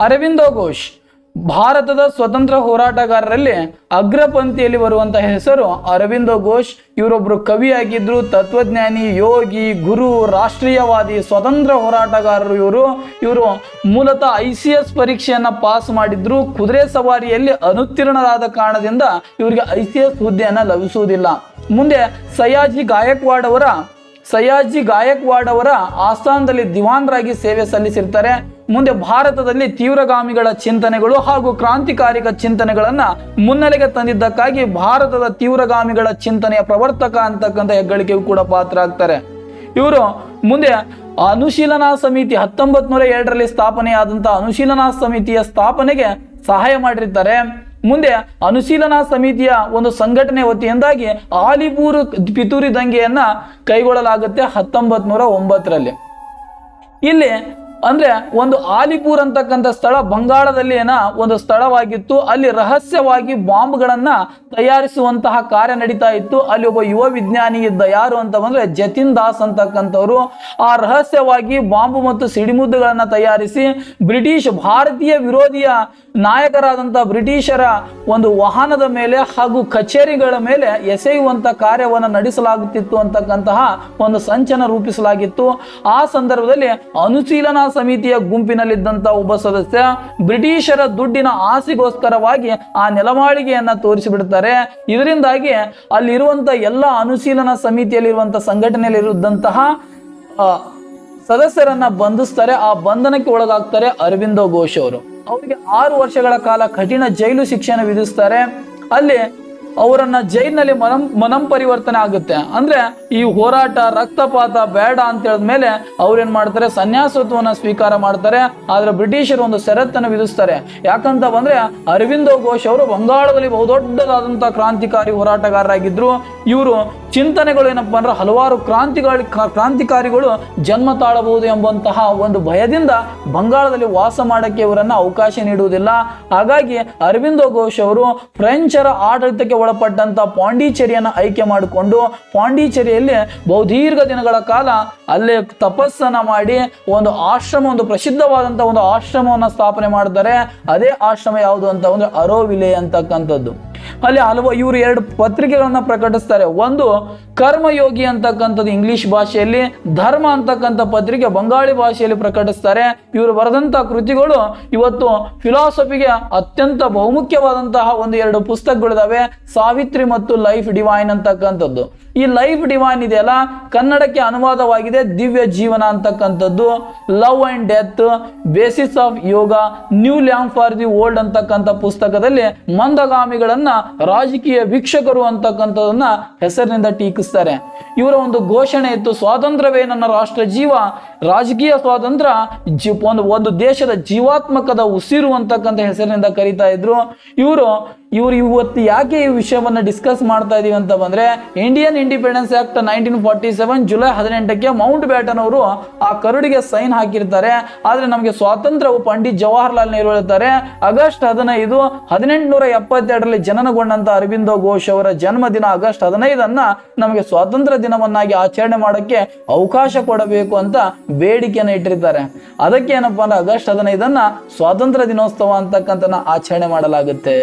ಅರವಿಂದೋ ಘೋಷ್, ಭಾರತದ ಸ್ವತಂತ್ರ ಹೋರಾಟಗಾರರಲ್ಲಿ ಅಗ್ರಪಂಕ್ತಿಯಲ್ಲಿ ಬರುವಂತಹ ಹೆಸರು ಅರವಿಂದೋ ಘೋಷ್. ಇವರೊಬ್ರು ಕವಿಯಾಗಿದ್ರು, ತತ್ವಜ್ಞಾನಿ, ಯೋಗಿ, ಗುರು, ರಾಷ್ಟ್ರೀಯವಾದಿ, ಸ್ವತಂತ್ರ ಹೋರಾಟಗಾರರು ಇವರು. ಇವರು ಮೂಲತಃ ಐ ಸಿ ಎಸ್ ಪರೀಕ್ಷೆಯನ್ನ ಪಾಸ್ ಮಾಡಿದ್ರು. ಕುದುರೆ ಸವಾರಿಯಲ್ಲಿ ಅನುತ್ತೀರ್ಣರಾದ ಕಾರಣದಿಂದ ಇವರಿಗೆ ಐ ಸಿ ಎಸ್ ಹುದ್ದೆಯನ್ನ ಲಭಿಸುವುದಿಲ್ಲ. ಮುಂದೆ ಸಯಾಜಿ ಗಾಯಕ್ವಾಡ್ ಅವರ, ಸಯಾಜಿ ಗಾಯಕ್ವಾಡ್ ಅವರ ಆಸ್ಥಾನದಲ್ಲಿ ದಿವಾನ್ರಾಗಿ ಸೇವೆ ಸಲ್ಲಿಸಿರ್ತಾರೆ. ಮುಂದೆ ಭಾರತದಲ್ಲಿ ತೀವ್ರಗಾಮಿಗಳ ಚಿಂತನೆಗಳು ಹಾಗೂ ಕ್ರಾಂತಿಕಾರಿಕ ಚಿಂತನೆಗಳನ್ನ ಮುನ್ನೆಲೆಗೆ ತಂದಿದ್ದಕ್ಕಾಗಿ ಭಾರತದ ತೀವ್ರಗಾಮಿಗಳ ಚಿಂತನೆಯ ಪ್ರವರ್ತಕ ಅಂತಕ್ಕಂಥ ಹೆಗ್ಗಳಿಕೆಗೂ ಕೂಡ ಪಾತ್ರ ಆಗ್ತಾರೆ ಇವರು ಮುಂದೆ ಅನುಶೀಲನಾ ಸಮಿತಿ ಹತ್ತೊಂಬತ್ ನೂರ ಎರಡರಲ್ಲಿ ಸ್ಥಾಪನೆಯಾದಂತಹ ಅನುಶೀಲನಾ ಸಮಿತಿಯ ಸ್ಥಾಪನೆಗೆ ಸಹಾಯ ಮಾಡಿರ್ತಾರೆ. ಮುಂದೆ ಅನುಶೀಲನಾ ಸಮಿತಿಯ ಒಂದು ಸಂಘಟನೆ ವತಿಯಿಂದಾಗಿ ಆಲಿಪೂರ್ ಪಿತೂರಿ ದಂಗೆಯನ್ನ ಕೈಗೊಳ್ಳಲಾಗುತ್ತೆ ಹತ್ತೊಂಬತ್ ನೂರ ಒಂಬತ್ತರಲ್ಲಿ. ಇಲ್ಲಿ ಅಂದ್ರೆ ಒಂದು ಆಲಿಪುರ್ ಅಂತಕ್ಕಂಥ ಸ್ಥಳ ಬಂಗಾಳದಲ್ಲಿ ಏನ ಒಂದು ಸ್ಥಳವಾಗಿತ್ತು. ಅಲ್ಲಿ ರಹಸ್ಯವಾಗಿ ಬಾಂಬ್ಗಳನ್ನ ತಯಾರಿಸುವಂತಹ ಕಾರ್ಯ ನಡೀತಾ ಇತ್ತು. ಅಲ್ಲಿ ಒಬ್ಬ ಯುವ ವಿಜ್ಞಾನಿ ಇದ್ದ ಯಾರು ಅಂತ ಬಂದ್ರೆ ಜತಿನ್ ದಾಸ್ ಅಂತಕ್ಕಂಥವ್ರು. ಆ ರಹಸ್ಯವಾಗಿ ಬಾಂಬ್ ಮತ್ತು ಸಿಡಿಮುದ್ದುಗಳನ್ನ ತಯಾರಿಸಿ ಬ್ರಿಟಿಷ್ ಭಾರತೀಯ ವಿರೋಧಿಯ ನಾಯಕರಾದಂತಹ ಬ್ರಿಟಿಷರ ಒಂದು ವಾಹನದ ಮೇಲೆ ಹಾಗೂ ಕಚೇರಿಗಳ ಮೇಲೆ ಎಸೆಯುವಂತ ಕಾರ್ಯವನ್ನು ನಡೆಸಲಾಗುತ್ತಿತ್ತು ಅಂತಕ್ಕಂತಹ ಒಂದು ಸಂಚನ ರೂಪಿಸಲಾಗಿತ್ತು. ಆ ಸಂದರ್ಭದಲ್ಲಿ ಅನುಶೀಲನಾ ಸಮಿತಿಯ ಗುಂಪಿನಲ್ಲಿದ್ದಂಥ ಒಬ್ಬ ಸದಸ್ಯ ಬ್ರಿಟಿಷರ ದುಡ್ಡಿನ ಆಸೆಗೋಸ್ಕರವಾಗಿ ಆ ನೆಲಮಾಳಿಗೆಯನ್ನ ತೋರಿಸಿಬಿಡ್ತಾರೆ. ಇದರಿಂದಾಗಿ ಅಲ್ಲಿರುವಂತ ಎಲ್ಲ ಅನುಶೀಲನಾ ಸಮಿತಿಯಲ್ಲಿರುವಂತ ಸಂಘಟನೆಯಲ್ಲಿರುವಂತಹ ಸದಸ್ಯರನ್ನ ಬಂಧಿಸ್ತಾರೆ. ಆ ಬಂಧನಕ್ಕೆ ಒಳಗಾಗ್ತಾರೆ ಅರವಿಂದೋ ಘೋಷ್ ಅವರು. ಅವರಿಗೆ ಆರು ವರ್ಷಗಳ ಕಾಲ ಕಠಿಣ ಜೈಲು ಶಿಕ್ಷೆಯನ್ನು ವಿಧಿಸ್ತಾರೆ. ಅಲ್ಲಿ ಅವರನ್ನ ಜೈಲಿನಲ್ಲಿ ಮನಂ ಮನಂ ಪರಿವರ್ತನೆ ಆಗುತ್ತೆ. ಅಂದ್ರೆ ಈ ಹೋರಾಟ, ರಕ್ತಪಾತ ಬೇಡ ಅಂತ ಹೇಳಿದ್ಮೇಲೆ ಅವ್ರೇನ್ ಮಾಡ್ತಾರೆ? ಸನ್ಯಾಸತ್ವನ ಸ್ವೀಕಾರ ಮಾಡ್ತಾರೆ. ಆದ್ರೆ ಬ್ರಿಟಿಷರು ಒಂದು ಷರತ್ತನ್ನು ವಿಧಿಸ್ತಾರೆ. ಯಾಕಂತ ಬಂದ್ರೆ ಅರವಿಂದ ಘೋಷ್ ಅವರು ಬಂಗಾಳದಲ್ಲಿ ಬಹುದೊಡ್ಡದಾದಂತಹ ಕ್ರಾಂತಿಕಾರಿ ಹೋರಾಟಗಾರರಾಗಿದ್ರು. ಇವರು ಚಿಂತನೆಗಳು ಏನಪ್ಪ ಅಂದ್ರೆ ಹಲವಾರು ಕ್ರಾಂತಿಗಾರಿ ಕ್ರಾಂತಿಕಾರಿಗಳು ಜನ್ಮ ತಾಳಬಹುದು ಎಂಬಂತಹ ಒಂದು ಭಯದಿಂದ ಬಂಗಾಳದಲ್ಲಿ ವಾಸ ಮಾಡಕ್ಕೆ ಇವರನ್ನು ಅವಕಾಶ ನೀಡುವುದಿಲ್ಲ. ಹಾಗಾಗಿ ಅರವಿಂದ ಘೋಷ್ ಅವರು ಫ್ರೆಂಚರ ಆಡಳಿತಕ್ಕೆ ಒಳಪಟ್ಟಂತ ಪಾಂಡಿಚೇರಿಯನ್ನು ಆಯ್ಕೆ ಮಾಡಿಕೊಂಡು ಪಾಂಡಿಚೇರಿಯಲ್ಲಿ ಬಹುದೀರ್ಘ ದಿನಗಳ ಕಾಲ ಅಲ್ಲೇ ತಪಸ್ಸನ್ನ ಮಾಡಿ ಒಂದು ಆಶ್ರಮ, ಒಂದು ಪ್ರಸಿದ್ಧವಾದಂತಹ ಒಂದು ಆಶ್ರಮವನ್ನ ಸ್ಥಾಪನೆ ಮಾಡ್ತಾರೆ ಅದೇ ಆಶ್ರಮ ಯಾವುದು ಅಂತ ಅಂದ್ರೆ ಅರೋವಿಲೆ ಅಂತಕ್ಕಂಥದ್ದು. ಅಲ್ಲಿ ಹಲವು ಇವರು ಎರಡು ಪತ್ರಿಕೆಗಳನ್ನ ಪ್ರಕಟಿಸ್ತಾರೆ. ಒಂದು ಕರ್ಮಯೋಗಿ ಅಂತಕ್ಕಂಥದ್ದು ಇಂಗ್ಲಿಷ್ ಭಾಷೆಯಲ್ಲಿ, ಧರ್ಮ ಅಂತಕ್ಕಂಥ ಪತ್ರಿಕೆ ಬಂಗಾಳಿ ಭಾಷೆಯಲ್ಲಿ ಪ್ರಕಟಿಸ್ತಾರೆ. ಇವರು ಬರೆದಂತ ಕೃತಿಗಳು ಇವತ್ತು ಫಿಲಾಸಫಿಗೆ ಅತ್ಯಂತ ಬಹುಮುಖ್ಯವಾದಂತಹ ಒಂದು ಎರಡು ಪುಸ್ತಕಗಳಿದಾವೆ, ಸಾವಿತ್ರಿ ಮತ್ತು ಲೈಫ್ ಡಿವೈನ್ ಅಂತಕ್ಕಂಥದ್ದು. ಈ ಲೈಫ್ ಡಿವೈನ್ ಇದೆಯಲ್ಲ, ಕನ್ನಡಕ್ಕೆ ಅನುವಾದವಾಗಿದೆ ದಿವ್ಯ ಜೀವನ ಅಂತಕ್ಕಂಥದ್ದು. Love and death, basis of yoga, new lamp for the old ಅಂತಕ್ಕಂಥ ಪುಸ್ತಕದಲ್ಲಿ ಮಂದಗಾಮಿಗಳನ್ನ ರಾಜಕೀಯ ವೀಕ್ಷಕರು ಅಂತಕ್ಕಂಥದನ್ನ ಹೆಸರಿನಿಂದ ಟೀಕಿಸ್ತಾರೆ. ಇವರ ಒಂದು ಘೋಷಣೆ ಇತ್ತು ಸ್ವಾತಂತ್ರ್ಯವೇ ನನ್ನ ರಾಷ್ಟ್ರ ಜೀವ ರಾಜಕೀಯ ಸ್ವಾತಂತ್ರ್ಯ ಜಿ ಒಂದು ಒಂದು ದೇಶದ ಜೀವಾತ್ಮಕದ ಉಸಿರು ಅಂತಕ್ಕಂಥ ಹೆಸರಿನಿಂದ ಕರೀತಾ ಇದ್ರು. ಇವರು ಇವರು ಇವತ್ತು ಯಾಕೆ ಈ ವಿಷಯವನ್ನ ಡಿಸ್ಕಸ್ ಮಾಡ್ತಾ ಇದೀವಿ ಅಂತ ಬಂದ್ರೆ Indian Independence Act nineteen forty seven July ಹದಿನೆಂಟಕ್ಕೆ ಮೌಂಟ್ ಬ್ಯಾಟನ್ ಅವರು ಆ ಕರಡಿಗೆ ಸೈನ್ ಹಾಕಿರ್ತಾರೆ. ಆದ್ರೆ ನಮಗೆ ಸ್ವಾತಂತ್ರ್ಯವು ಪಂಡಿತ್ ಜವಾಹರ್ಲಾಲ್ ನೆಹರು ಹೇಳ್ತಾರೆ, ಆಗಸ್ಟ್ ಹದಿನೈದು, ಹದಿನೆಂಟುನೂರ ಎಪ್ಪತ್ತೆರಡರಲ್ಲಿ ಜನನಗೊಂಡಂತ ಅರವಿಂದೋ ಘೋಷ್ ಅವರ ಜನ್ಮದಿನ ಆಗಸ್ಟ್ ಹದಿನೈದನ್ನ ನಮಗೆ ಸ್ವಾತಂತ್ರ್ಯ ದಿನವನ್ನಾಗಿ ಆಚರಣೆ ಮಾಡೋಕ್ಕೆ ಅವಕಾಶ ಕೊಡಬೇಕು ಅಂತ ಬೇಡಿಕೆಯನ್ನು ಇಟ್ಟಿರ್ತಾರೆ. ಅದಕ್ಕೆ ಏನಪ್ಪಾ ಅಂದ್ರೆ ಆಗಸ್ಟ್ ಹದಿನೈದನ್ನ ಸ್ವಾತಂತ್ರ್ಯ ದಿನೋತ್ಸವ ಅಂತಕ್ಕಂಥ ಆಚರಣೆ ಮಾಡಲಾಗುತ್ತೆ.